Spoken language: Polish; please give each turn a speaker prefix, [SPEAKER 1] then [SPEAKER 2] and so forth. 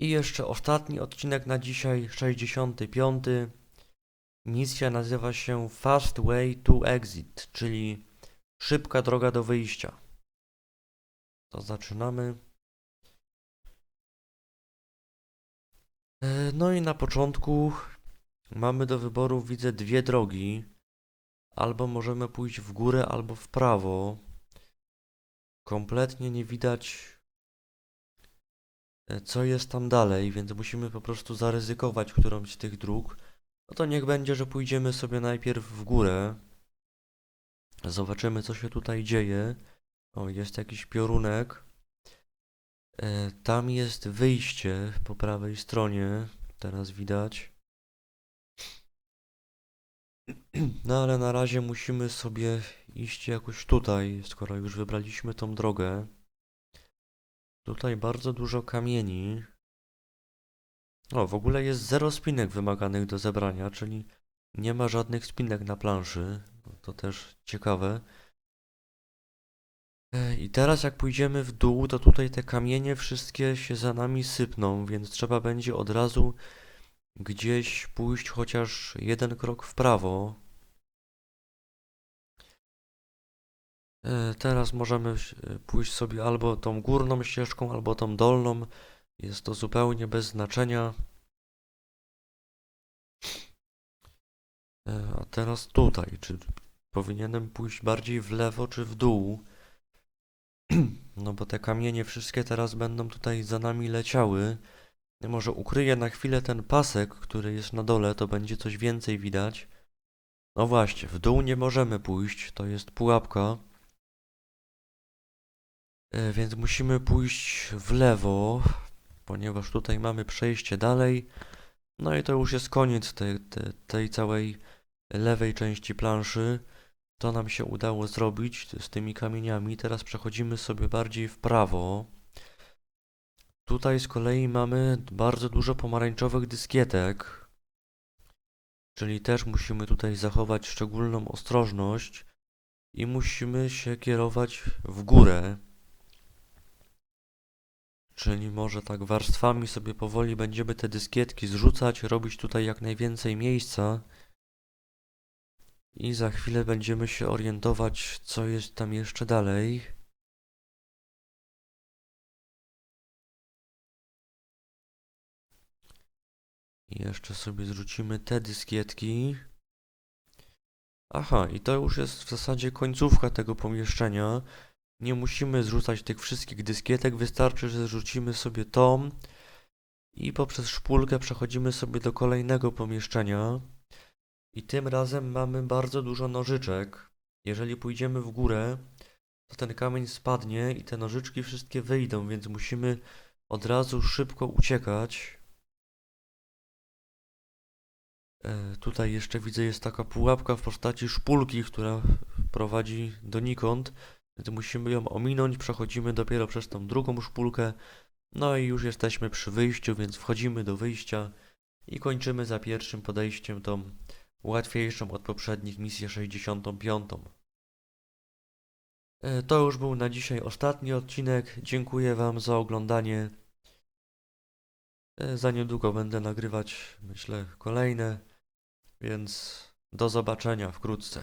[SPEAKER 1] I jeszcze ostatni odcinek na dzisiaj, 65. Misja nazywa się Fast Way to Exit, czyli szybka droga do wyjścia. To zaczynamy. E, No i na początku mamy do wyboru, widzę, dwie drogi. Albo możemy pójść w górę, albo w prawo. Kompletnie nie widać, co jest tam dalej, więc musimy po prostu zaryzykować którąś z tych dróg. No to niech będzie, że pójdziemy sobie najpierw w górę. Zobaczymy, co się tutaj dzieje. O, jest jakiś piorunek. E, Tam jest wyjście po prawej stronie. Teraz widać. No ale na razie musimy sobie iść jakoś tutaj, skoro już wybraliśmy tą drogę. Tutaj bardzo dużo kamieni. O, w ogóle jest zero spinek wymaganych do zebrania, czyli nie ma żadnych spinek na planszy. To też ciekawe. I teraz jak pójdziemy w dół, to tutaj te kamienie wszystkie się za nami sypną, więc trzeba będzie od razu gdzieś pójść chociaż jeden krok w prawo. Teraz możemy e, pójść sobie albo tą górną ścieżką, albo tą dolną. Jest to zupełnie bez znaczenia. E, A teraz tutaj, czy powinienem pójść bardziej w lewo, czy w dół? No bo te kamienie wszystkie teraz będą tutaj za nami leciały. Może ukryję na chwilę ten pasek, który jest na dole, to będzie coś więcej widać. No właśnie, w dół nie możemy pójść, to jest pułapka. E, Więc musimy pójść w lewo, ponieważ tutaj mamy przejście dalej. No i to już jest koniec tej, tej, tej całej lewej części planszy. To nam się udało zrobić z tymi kamieniami. Teraz przechodzimy sobie bardziej w prawo. Tutaj z kolei mamy bardzo dużo pomarańczowych dyskietek. Czyli też musimy tutaj zachować szczególną ostrożność i musimy się kierować w górę. Czyli może tak warstwami sobie powoli będziemy te dyskietki zrzucać, robić tutaj jak najwięcej miejsca. I za chwilę będziemy się orientować, co jest tam jeszcze dalej. I jeszcze sobie zrzucimy te dyskietki. Aha, i to już jest w zasadzie końcówka tego pomieszczenia. Nie musimy zrzucać tych wszystkich dyskietek, wystarczy, że zrzucimy sobie tą i poprzez szpulkę przechodzimy sobie do kolejnego pomieszczenia. I tym razem mamy bardzo dużo nożyczek. Jeżeli pójdziemy w górę, to ten kamień spadnie i te nożyczki wszystkie wyjdą, więc musimy od razu szybko uciekać. E, tutaj jeszcze widzę jest taka pułapka w postaci szpulki, która prowadzi donikąd, więc musimy ją ominąć. Przechodzimy dopiero przez tą drugą szpulkę. No i już jesteśmy przy wyjściu, więc wchodzimy do wyjścia i kończymy za pierwszym podejściem tą łatwiejszą od poprzednich misję 65. E, To już był na dzisiaj ostatni odcinek. Dziękuję Wam za oglądanie. E, Za niedługo będę nagrywać, myślę, kolejne, więc do zobaczenia wkrótce.